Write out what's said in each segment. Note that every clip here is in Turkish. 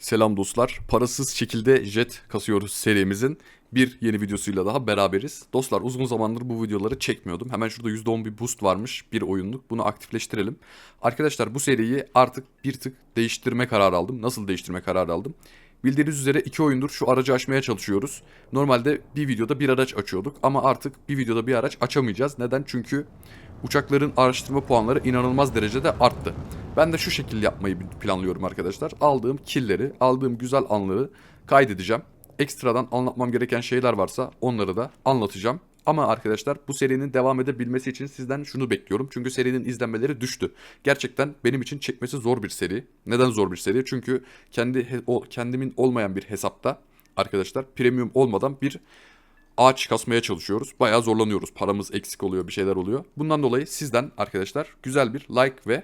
Selam dostlar. Parasız şekilde jet kasıyoruz serimizin bir yeni videosuyla daha beraberiz. Dostlar uzun zamandır bu videoları çekmiyordum. Hemen şurada %10 bir boost varmış bir oyunluk. Bunu aktifleştirelim. Arkadaşlar bu seriyi artık bir tık değiştirme kararı aldım. Nasıl değiştirme kararı aldım? Bildiğiniz üzere iki oyundur şu aracı açmaya çalışıyoruz. Normalde bir videoda bir araç açıyorduk ama artık bir videoda bir araç açamayacağız. Neden? Çünkü uçakların araştırma puanları inanılmaz derecede arttı. Ben de şu şekilde yapmayı planlıyorum arkadaşlar. Aldığım killleri, aldığım güzel anları kaydedeceğim. Ekstradan anlatmam gereken şeyler varsa onları da anlatacağım. Ama arkadaşlar bu serinin devam edebilmesi için sizden şunu bekliyorum. Çünkü serinin izlenmeleri düştü. Gerçekten benim için çekmesi zor bir seri. Neden zor bir seri? Çünkü kendi o kendimin olmayan bir hesapta arkadaşlar premium olmadan bir ağaç kasmaya çalışıyoruz. Bayağı zorlanıyoruz. Paramız eksik oluyor, bir şeyler oluyor. Bundan dolayı sizden arkadaşlar güzel bir like ve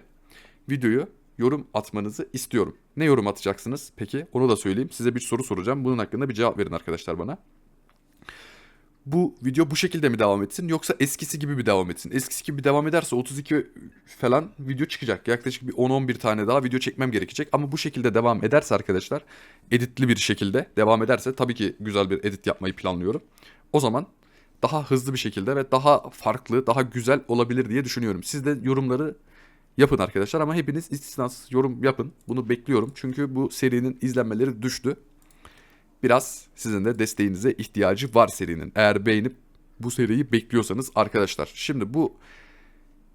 videoyu yorum atmanızı istiyorum. Ne yorum atacaksınız? Peki onu da söyleyeyim. Size bir soru soracağım. Bunun hakkında bir cevap verin arkadaşlar bana. Bu video bu şekilde mi devam etsin yoksa eskisi gibi mi devam etsin? Eskisi gibi devam ederse 32 falan video çıkacak. Yaklaşık bir 10-11 tane daha video çekmem gerekecek. Ama bu şekilde devam ederse arkadaşlar editli bir şekilde devam ederse tabii ki güzel bir edit yapmayı planlıyorum. O zaman daha hızlı bir şekilde ve daha farklı, daha güzel olabilir diye düşünüyorum. Siz de yorumları yapın arkadaşlar ama hepiniz istisnasız yorum yapın. Bunu bekliyorum çünkü bu serinin izlenmeleri düştü. Biraz sizin de desteğinize ihtiyacı var serinin. Eğer beğenip bu seriyi bekliyorsanız arkadaşlar. Şimdi bu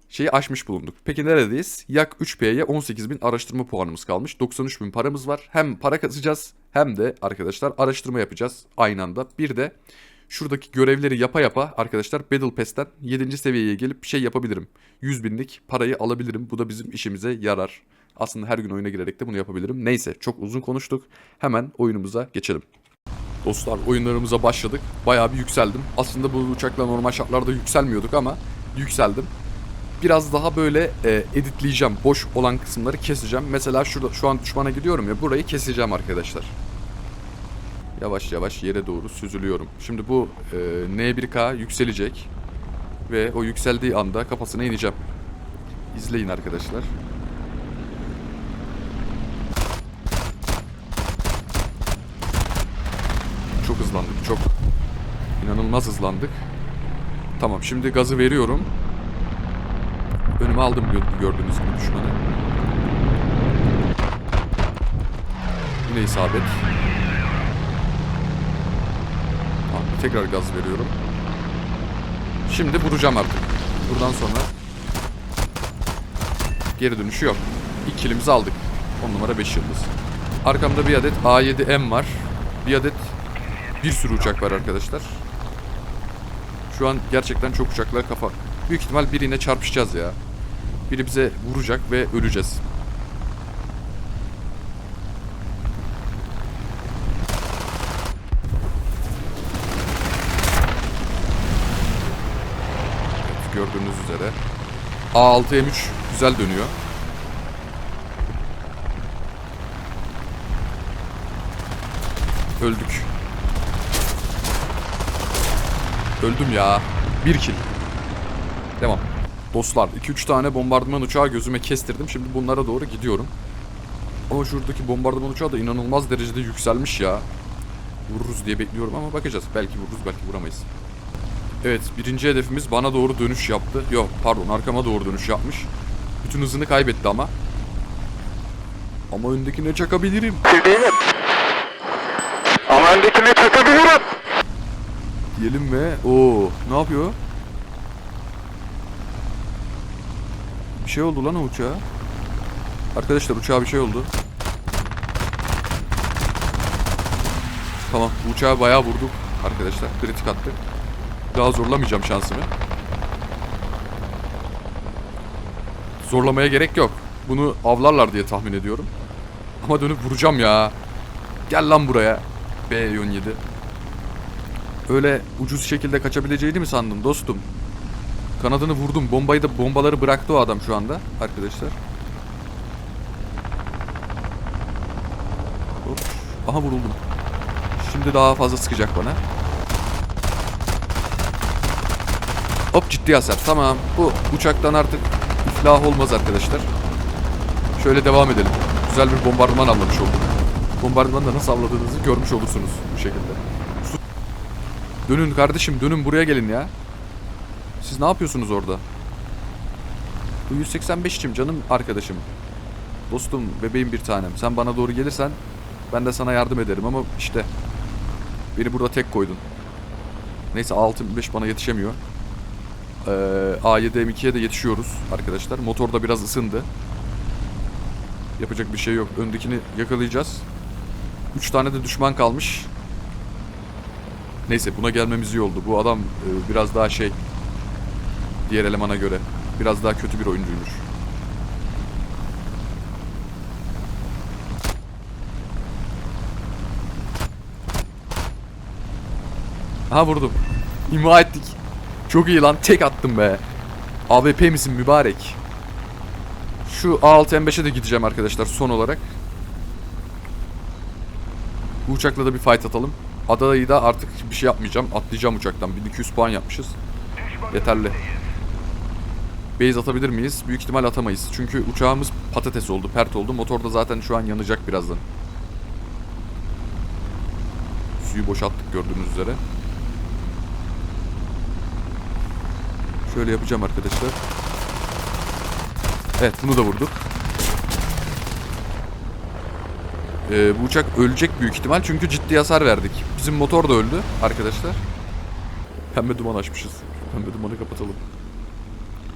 şeyi aşmış bulunduk. Peki neredeyiz? Yak 3P'ye 18.000 araştırma puanımız kalmış. 93.000 paramız var. Hem para kasacağız hem de arkadaşlar araştırma yapacağız aynı anda. Bir de şuradaki görevleri yapa yapa arkadaşlar Battle Pass'ten 7. seviyeye gelip şey yapabilirim. 100 binlik parayı alabilirim. Bu da bizim işimize yarar. Aslında her gün oyuna girerek de bunu yapabilirim. Neyse çok uzun konuştuk. Hemen oyunumuza geçelim. Dostlar oyunlarımıza başladık. Bayağı bir yükseldim. Aslında bu uçakla normal şartlarda yükselmiyorduk ama yükseldim. Biraz daha böyle e, editleyeceğim. Boş olan kısımları keseceğim. Mesela şurada şu an düşmana gidiyorum ya burayı keseceğim arkadaşlar. Yavaş yavaş yere doğru süzülüyorum. Şimdi bu e, N1K yükselecek. Ve o yükseldiği anda kafasına ineceğim. İzleyin arkadaşlar. Çok hızlandık çok. İnanılmaz hızlandık. Tamam şimdi gazı veriyorum. Önüme aldım gö- gördüğünüz gibi düşmanı. Yine isabet. Tamam, tekrar gaz veriyorum. Şimdi vuracağım artık. Buradan sonra geri dönüşü yok. İlk kilimizi aldık. 10 numara 5 yıldız. Arkamda bir adet A7M var. Bir adet bir sürü uçak var arkadaşlar. Şu an gerçekten çok uçaklar kafa. Büyük ihtimal birine çarpışacağız ya. Biri bize vuracak ve öleceğiz. Evet, gördüğünüz üzere. A6M3 güzel dönüyor. Öldük. Öldüm ya. Bir kill. Devam. Dostlar 2-3 tane bombardıman uçağı gözüme kestirdim. Şimdi bunlara doğru gidiyorum. Ama şuradaki bombardıman uçağı da inanılmaz derecede yükselmiş ya. Vururuz diye bekliyorum ama bakacağız. Belki vururuz belki vuramayız. Evet birinci hedefimiz bana doğru dönüş yaptı. Yok pardon arkama doğru dönüş yapmış. Bütün hızını kaybetti ama. Ama öndekine çakabilirim. değilim. Ama öndekine çakabilirim. Diyelim ve o ne yapıyor? Bir şey oldu lan o uçağa. Arkadaşlar uçağa bir şey oldu. Tamam bu uçağa bayağı vurduk arkadaşlar. Kritik attı. Daha zorlamayacağım şansımı. Zorlamaya gerek yok. Bunu avlarlar diye tahmin ediyorum. Ama dönüp vuracağım ya. Gel lan buraya. B-17. Öyle ucuz şekilde kaçabileceğini mi sandın dostum? Kanadını vurdum. Bombayı da bombaları bıraktı o adam şu anda arkadaşlar. Hop. Aha vuruldum. Şimdi daha fazla sıkacak bana. Hop ciddi hasar. Tamam. Bu uçaktan artık iflah olmaz arkadaşlar. Şöyle devam edelim. Güzel bir bombardıman anlamış olduk. bombardımanda nasıl avladığınızı görmüş olursunuz bu şekilde. Dönün kardeşim dönün buraya gelin ya. Siz ne yapıyorsunuz orada? Bu 185'cim canım arkadaşım. Dostum bebeğim bir tanem. Sen bana doğru gelirsen ben de sana yardım ederim ama işte beni burada tek koydun. Neyse A65 bana yetişemiyor. Ee, A7 M2'ye de yetişiyoruz arkadaşlar. Motor da biraz ısındı. Yapacak bir şey yok. Öndekini yakalayacağız. 3 tane de düşman kalmış. Neyse buna gelmemiz iyi oldu. Bu adam e, biraz daha şey diğer elemana göre biraz daha kötü bir oyuncuymuş. Aha vurdum. İmha ettik. Çok iyi lan. Tek attım be. AWP misin mübarek? Şu A6M5'e de gideceğim arkadaşlar son olarak. Bu uçakla da bir fight atalım. Adayı da artık bir şey yapmayacağım. Atlayacağım uçaktan. 1200 puan yapmışız. Yeterli. Base atabilir miyiz? Büyük ihtimal atamayız. Çünkü uçağımız patates oldu, pert oldu. Motor da zaten şu an yanacak birazdan. Suyu boşalttık gördüğünüz üzere. Şöyle yapacağım arkadaşlar. Evet bunu da vurduk. Ee, bu uçak ölecek büyük ihtimal çünkü ciddi hasar verdik. Bizim motor da öldü arkadaşlar. Pembe duman açmışız. Pembe dumanı kapatalım.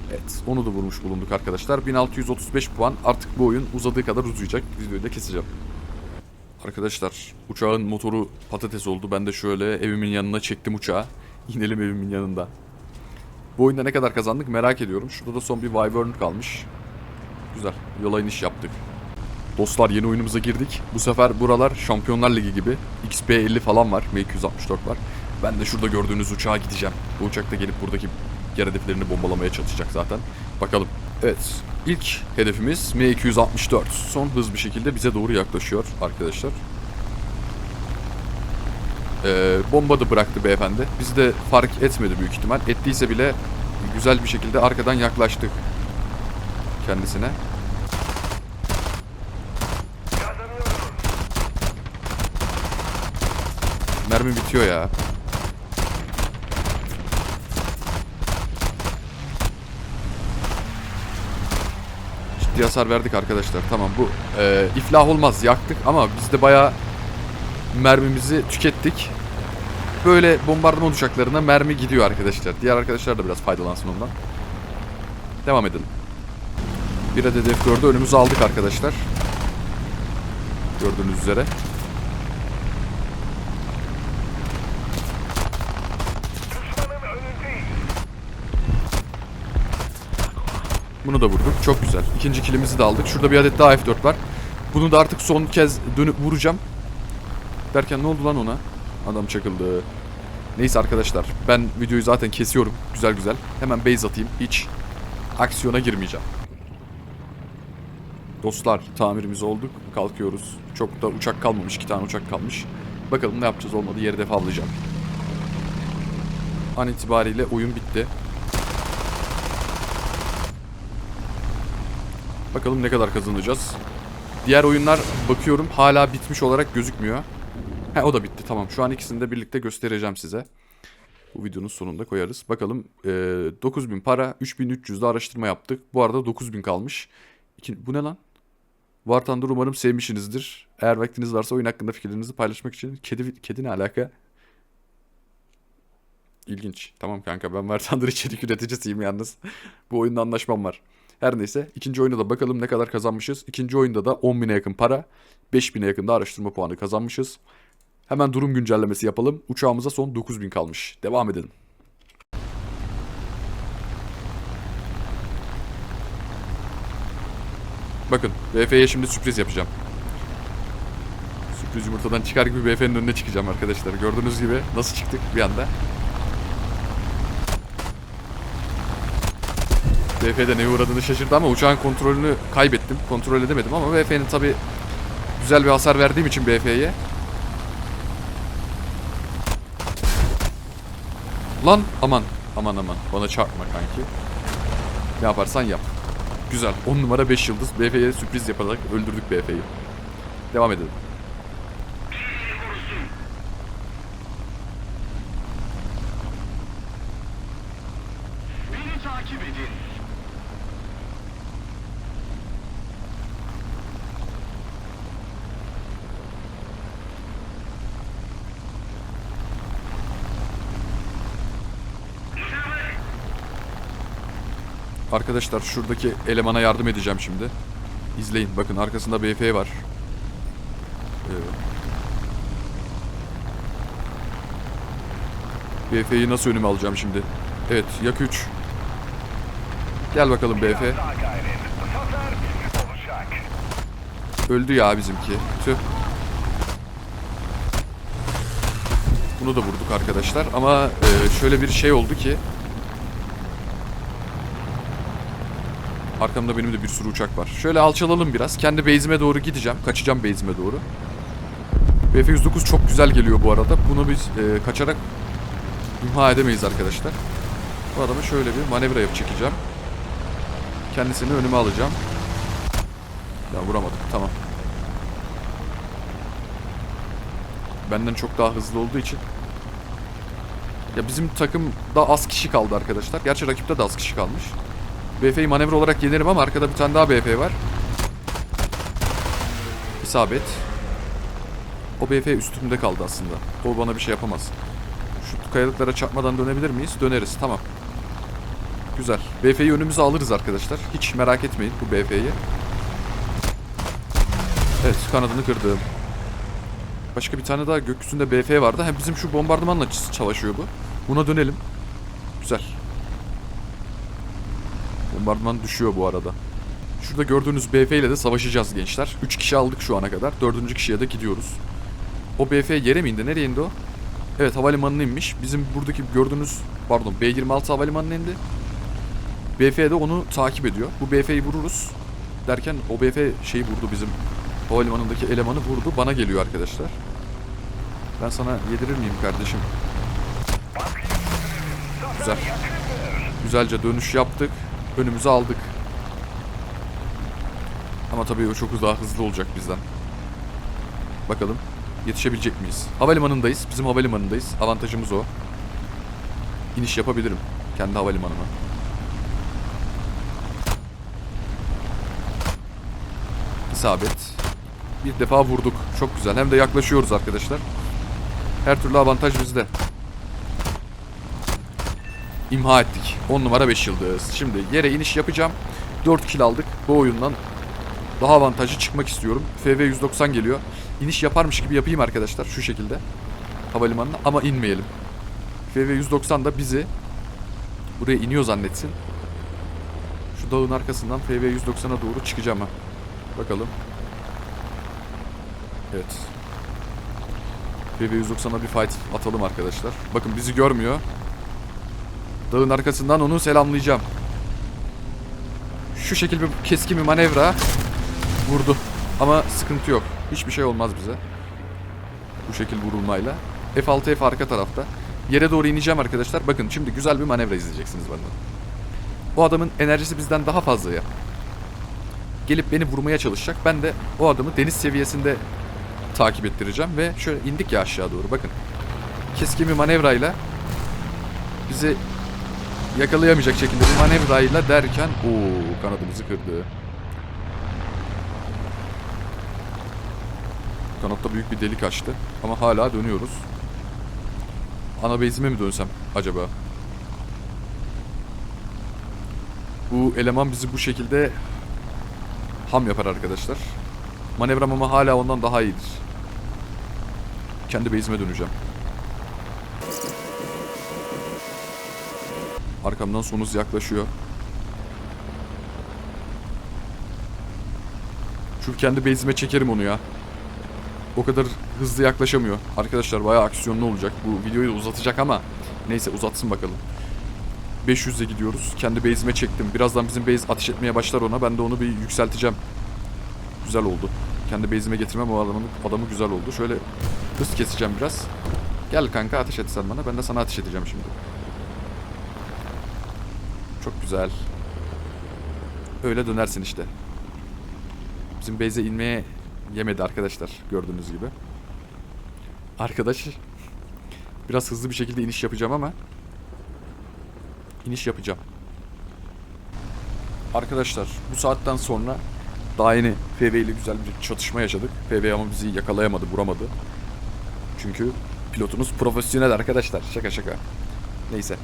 Evet onu da vurmuş bulunduk arkadaşlar. 1635 puan. Artık bu oyun uzadığı kadar uzayacak. Videoyu da keseceğim. Arkadaşlar uçağın motoru patates oldu. Ben de şöyle evimin yanına çektim uçağı. İnelim evimin yanında. Bu oyunda ne kadar kazandık merak ediyorum. Şurada da son bir Wyvern kalmış. Güzel. Yola iniş yaptık. Dostlar yeni oyunumuza girdik. Bu sefer buralar Şampiyonlar Ligi gibi. XP50 falan var. M264 var. Ben de şurada gördüğünüz uçağa gideceğim. Bu uçak da gelip buradaki yer hedeflerini bombalamaya çalışacak zaten. Bakalım. Evet. İlk hedefimiz M264. Son hız bir şekilde bize doğru yaklaşıyor arkadaşlar. Ee, bomba da bıraktı beyefendi. Bizi de fark etmedi büyük ihtimal. Ettiyse bile güzel bir şekilde arkadan yaklaştık kendisine. Mermi bitiyor ya. Ciddi hasar verdik arkadaşlar. Tamam bu e, iflah olmaz yaktık ama biz de bayağı mermimizi tükettik. Böyle bombardıman uçaklarına mermi gidiyor arkadaşlar. Diğer arkadaşlar da biraz faydalansın ondan. Devam edelim. Bir adet F4'ü önümüze aldık arkadaşlar. Gördüğünüz üzere. Bunu da vurduk. Çok güzel. İkinci kilimizi de aldık. Şurada bir adet daha F4 var. Bunu da artık son kez dönüp vuracağım. Derken ne oldu lan ona? Adam çakıldı. Neyse arkadaşlar. Ben videoyu zaten kesiyorum. Güzel güzel. Hemen base atayım. Hiç aksiyona girmeyeceğim. Dostlar tamirimiz olduk. Kalkıyoruz. Çok da uçak kalmamış. iki tane uçak kalmış. Bakalım ne yapacağız olmadı. Yeri defavlayacağım. An itibariyle oyun bitti. Bakalım ne kadar kazanacağız. Diğer oyunlar bakıyorum hala bitmiş olarak gözükmüyor. He o da bitti tamam. Şu an ikisini de birlikte göstereceğim size. Bu videonun sonunda koyarız. Bakalım e, 9000 para 3300'de araştırma yaptık. Bu arada 9000 kalmış. İki, bu ne lan? War Thunder umarım sevmişsinizdir. Eğer vaktiniz varsa oyun hakkında fikirlerinizi paylaşmak için kedi kedi ne alaka? İlginç. Tamam kanka ben War Thunder içerik üreticisiyim yalnız. Bu oyunda anlaşmam var. Her neyse ikinci oyunda da bakalım ne kadar kazanmışız. İkinci oyunda da 10.000'e yakın para, 5.000'e yakın da araştırma puanı kazanmışız. Hemen durum güncellemesi yapalım. Uçağımıza son 9.000 kalmış. Devam edelim. Bakın BF'ye şimdi sürpriz yapacağım. Sürpriz yumurtadan çıkar gibi BF'nin önüne çıkacağım arkadaşlar. Gördüğünüz gibi nasıl çıktık bir anda. BF'de neye uğradığını şaşırdı ama uçağın kontrolünü kaybettim. Kontrol edemedim ama BF'nin tabi güzel bir hasar verdiğim için BF'ye. Lan aman aman aman bana çarpma kanki. Ne yaparsan yap. Güzel 10 numara 5 yıldız BF'ye sürpriz yaparak öldürdük BF'yi. Devam edelim. Arkadaşlar şuradaki elemana yardım edeceğim şimdi. İzleyin. Bakın arkasında BF var. Ee, BF'yi nasıl önüme alacağım şimdi? Evet, yak 3. Gel bakalım BF. Öldü ya bizimki. Tüh. Bunu da vurduk arkadaşlar ama e, şöyle bir şey oldu ki Arkamda benim de bir sürü uçak var. Şöyle alçalalım biraz. Kendi base'ime doğru gideceğim. Kaçacağım base'ime doğru. BF-109 çok güzel geliyor bu arada. Bunu biz e, kaçarak imha edemeyiz arkadaşlar. Bu adama şöyle bir manevra yapıp çekeceğim. Kendisini önüme alacağım. Ya vuramadım. Tamam. Benden çok daha hızlı olduğu için. Ya bizim takımda az kişi kaldı arkadaşlar. Gerçi rakipte de az kişi kalmış. BF'yi manevra olarak yenerim ama arkada bir tane daha BF var. İsabet. O BF üstümde kaldı aslında. O bana bir şey yapamaz. Şu kayalıklara çarpmadan dönebilir miyiz? Döneriz. Tamam. Güzel. BF'yi önümüze alırız arkadaşlar. Hiç merak etmeyin bu BF'yi. Evet kanadını kırdım. Başka bir tane daha gökyüzünde BF vardı. Hem bizim şu bombardımanla çalışıyor bu. Buna dönelim. Güzel. Bombardıman düşüyor bu arada. Şurada gördüğünüz BF ile de savaşacağız gençler. 3 kişi aldık şu ana kadar. 4. kişiye de gidiyoruz. O BF yere mi indi? Nereye indi o? Evet havalimanına inmiş. Bizim buradaki gördüğünüz pardon B26 havalimanına indi. BF de onu takip ediyor. Bu BF'yi vururuz. Derken o BF şeyi vurdu bizim havalimanındaki elemanı vurdu. Bana geliyor arkadaşlar. Ben sana yedirir miyim kardeşim? Güzel. Güzelce dönüş yaptık. Önümüze aldık. Ama tabii o çok daha hızlı olacak bizden. Bakalım yetişebilecek miyiz? Havalimanındayız. Bizim havalimanındayız. Avantajımız o. İniş yapabilirim kendi havalimanıma. İsabet. Bir defa vurduk. Çok güzel. Hem de yaklaşıyoruz arkadaşlar. Her türlü avantaj bizde. İmha ettik. 10 numara 5 yıldız. Şimdi yere iniş yapacağım. 4 kill aldık. Bu oyundan daha avantajlı çıkmak istiyorum. FV 190 geliyor. İniş yaparmış gibi yapayım arkadaşlar şu şekilde. Havalimanına ama inmeyelim. FV 190 da bizi buraya iniyor zannetsin. Şu dağın arkasından FV 190'a doğru çıkacağım ha. Bakalım. Evet. FV 190'a bir fight atalım arkadaşlar. Bakın bizi görmüyor. Dağın arkasından onu selamlayacağım. Şu şekil bir keskin bir manevra vurdu. Ama sıkıntı yok. Hiçbir şey olmaz bize. Bu şekil vurulmayla. F6 F arka tarafta. Yere doğru ineceğim arkadaşlar. Bakın şimdi güzel bir manevra izleyeceksiniz benden. O adamın enerjisi bizden daha fazla ya. Gelip beni vurmaya çalışacak. Ben de o adamı deniz seviyesinde takip ettireceğim ve şöyle indik ya aşağı doğru. Bakın. Keskin bir manevrayla bizi yakalayamayacak şekilde bir manevrayla derken o kanadımızı kırdı. Kanatta büyük bir delik açtı ama hala dönüyoruz. Ana base'ime mi dönsem acaba? Bu eleman bizi bu şekilde ham yapar arkadaşlar. Manevram ama hala ondan daha iyidir. Kendi base'ime döneceğim. Arkamdan sonuz yaklaşıyor. Şu kendi base'ime çekerim onu ya. O kadar hızlı yaklaşamıyor. Arkadaşlar bayağı aksiyonlu olacak. Bu videoyu uzatacak ama neyse uzatsın bakalım. 500'e gidiyoruz. Kendi base'ime çektim. Birazdan bizim base ateş etmeye başlar ona. Ben de onu bir yükselteceğim. Güzel oldu. Kendi base'ime getirmem o adamın adamı güzel oldu. Şöyle hız keseceğim biraz. Gel kanka ateş et sen bana. Ben de sana ateş edeceğim şimdi. Çok güzel. Öyle dönersin işte. Bizim base'e inmeye yemedi arkadaşlar gördüğünüz gibi. Arkadaş biraz hızlı bir şekilde iniş yapacağım ama iniş yapacağım. Arkadaşlar bu saatten sonra daha yeni FV ile güzel bir çatışma yaşadık. FV ama bizi yakalayamadı, vuramadı. Çünkü pilotumuz profesyonel arkadaşlar. Şaka şaka. Neyse.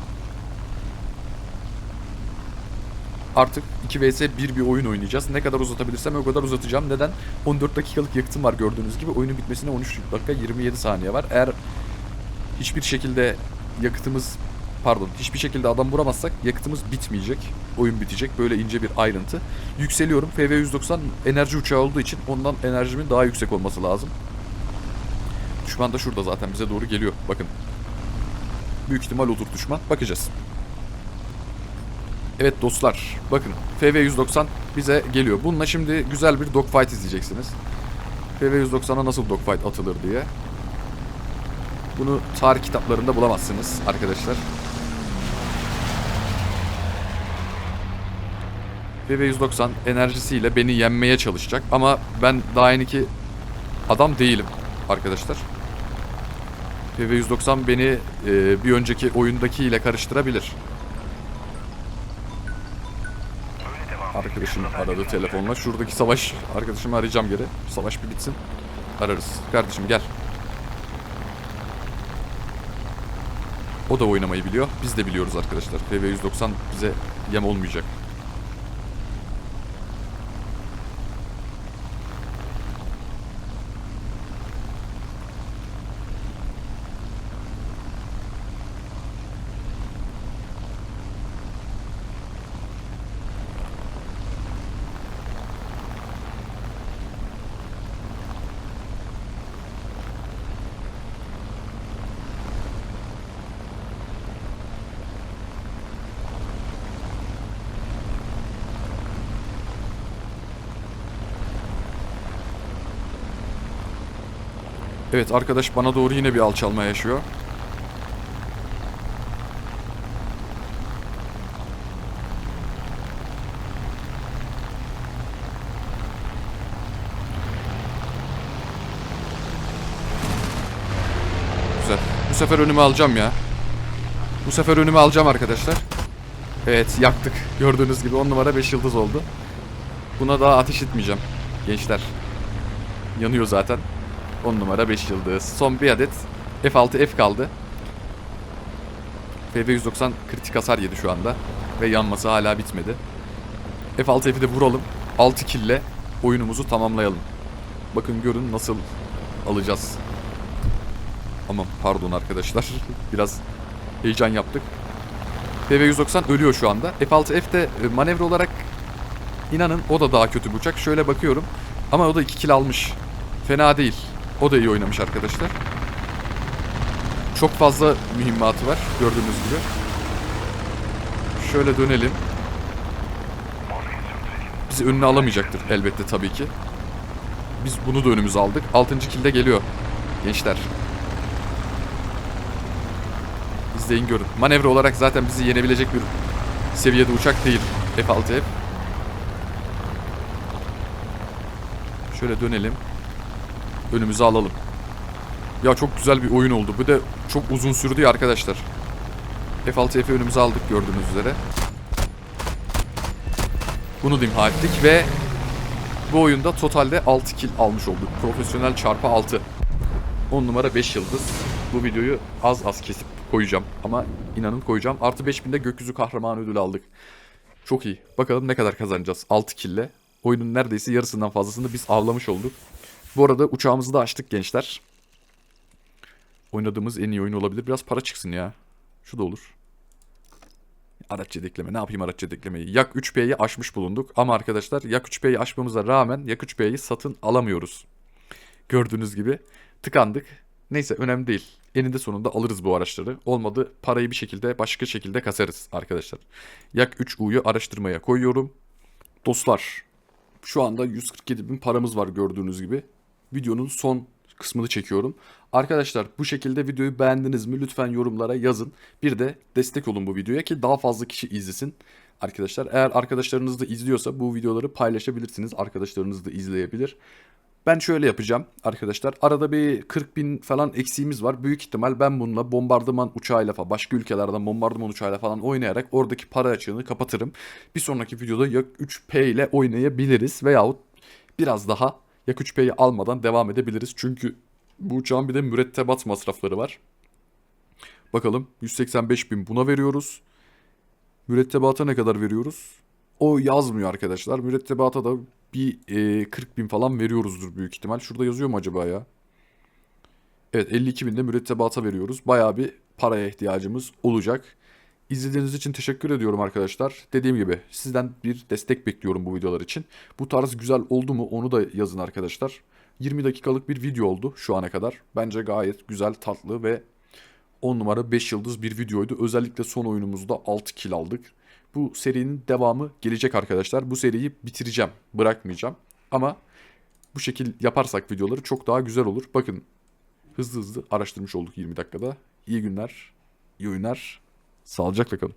Artık 2 vs 1 bir oyun oynayacağız. Ne kadar uzatabilirsem o kadar uzatacağım. Neden? 14 dakikalık yakıtım var gördüğünüz gibi. Oyunun bitmesine 13 dakika 27 saniye var. Eğer hiçbir şekilde yakıtımız pardon hiçbir şekilde adam vuramazsak yakıtımız bitmeyecek. Oyun bitecek. Böyle ince bir ayrıntı. Yükseliyorum. FV190 enerji uçağı olduğu için ondan enerjimin daha yüksek olması lazım. Düşman da şurada zaten bize doğru geliyor. Bakın. Büyük ihtimal odur düşman. Bakacağız. Evet dostlar. Bakın. FV190 bize geliyor. Bununla şimdi güzel bir dogfight izleyeceksiniz. FV190'a nasıl dogfight atılır diye. Bunu tarih kitaplarında bulamazsınız arkadaşlar. VV190 enerjisiyle beni yenmeye çalışacak ama ben daha yeniki adam değilim arkadaşlar. VV190 beni e, bir önceki oyundaki ile karıştırabilir. Arkadaşım aradı telefonla. Şuradaki savaş arkadaşımı arayacağım geri. Savaş bir bitsin. Ararız. Kardeşim gel. O da oynamayı biliyor. Biz de biliyoruz arkadaşlar. PV190 bize yem olmayacak. Evet arkadaş bana doğru yine bir alçalma yaşıyor. Güzel. Bu sefer önüme alacağım ya. Bu sefer önüme alacağım arkadaşlar. Evet yaktık. Gördüğünüz gibi 10 numara 5 yıldız oldu. Buna daha ateş etmeyeceğim. Gençler. Yanıyor zaten. 10 numara 5 yıldız. Son bir adet F6 F kaldı. FV190 kritik hasar yedi şu anda. Ve yanması hala bitmedi. F6 F'i de vuralım. 6 kille oyunumuzu tamamlayalım. Bakın görün nasıl alacağız. Aman pardon arkadaşlar. Biraz heyecan yaptık. FV190 ölüyor şu anda. F6 F de e, manevra olarak inanın o da daha kötü bir uçak. Şöyle bakıyorum. Ama o da 2 kill almış. Fena değil. O da iyi oynamış arkadaşlar. Çok fazla mühimmatı var gördüğünüz gibi. Şöyle dönelim. Bizi önüne alamayacaktır elbette tabii ki. Biz bunu da önümüze aldık. 6. kilde geliyor. Gençler. İzleyin görün. Manevra olarak zaten bizi yenebilecek bir seviyede uçak değil. F6F. Şöyle dönelim önümüze alalım. Ya çok güzel bir oyun oldu. Bu da çok uzun sürdü ya arkadaşlar. F6 F'i önümüze aldık gördüğünüz üzere. Bunu imha ettik ve bu oyunda totalde 6 kill almış olduk. Profesyonel çarpı 6. 10 numara 5 yıldız. Bu videoyu az az kesip koyacağım. Ama inanın koyacağım. Artı 5000'de gökyüzü kahramanı ödülü aldık. Çok iyi. Bakalım ne kadar kazanacağız 6 kille. Oyunun neredeyse yarısından fazlasını biz avlamış olduk. Bu arada uçağımızı da açtık gençler. Oynadığımız en iyi oyun olabilir. Biraz para çıksın ya. Şu da olur. Araç yedekleme. Ne yapayım araç yedeklemeyi? Yak 3P'yi aşmış bulunduk. Ama arkadaşlar Yak 3P'yi aşmamıza rağmen Yak 3P'yi satın alamıyoruz. Gördüğünüz gibi tıkandık. Neyse önemli değil. Eninde sonunda alırız bu araçları. Olmadı parayı bir şekilde başka şekilde kasarız arkadaşlar. Yak 3U'yu araştırmaya koyuyorum. Dostlar şu anda 147 bin paramız var gördüğünüz gibi. Videonun son kısmını çekiyorum. Arkadaşlar bu şekilde videoyu beğendiniz mi? Lütfen yorumlara yazın. Bir de destek olun bu videoya ki daha fazla kişi izlesin. Arkadaşlar eğer arkadaşlarınız da izliyorsa bu videoları paylaşabilirsiniz. Arkadaşlarınız da izleyebilir. Ben şöyle yapacağım arkadaşlar. Arada bir 40 bin falan eksiğimiz var. Büyük ihtimal ben bununla bombardıman uçağıyla falan başka ülkelerden bombardıman uçağıyla falan oynayarak oradaki para açığını kapatırım. Bir sonraki videoda yak 3P ile oynayabiliriz veyahut biraz daha yak 3P'yi almadan devam edebiliriz. Çünkü bu uçağın bir de mürettebat masrafları var. Bakalım 185 bin buna veriyoruz. Mürettebata ne kadar veriyoruz? O yazmıyor arkadaşlar. Mürettebata da bir e, 40 bin falan veriyoruzdur büyük ihtimal. Şurada yazıyor mu acaba ya? Evet 52 bin de mürettebata veriyoruz. Bayağı bir paraya ihtiyacımız olacak. İzlediğiniz için teşekkür ediyorum arkadaşlar. Dediğim gibi sizden bir destek bekliyorum bu videolar için. Bu tarz güzel oldu mu onu da yazın arkadaşlar. 20 dakikalık bir video oldu şu ana kadar. Bence gayet güzel, tatlı ve 10 numara 5 yıldız bir videoydu. Özellikle son oyunumuzda 6 kill aldık. Bu serinin devamı gelecek arkadaşlar. Bu seriyi bitireceğim. Bırakmayacağım. Ama bu şekil yaparsak videoları çok daha güzel olur. Bakın hızlı hızlı araştırmış olduk 20 dakikada. İyi günler, iyi oyunlar. Sağlıcakla kalın.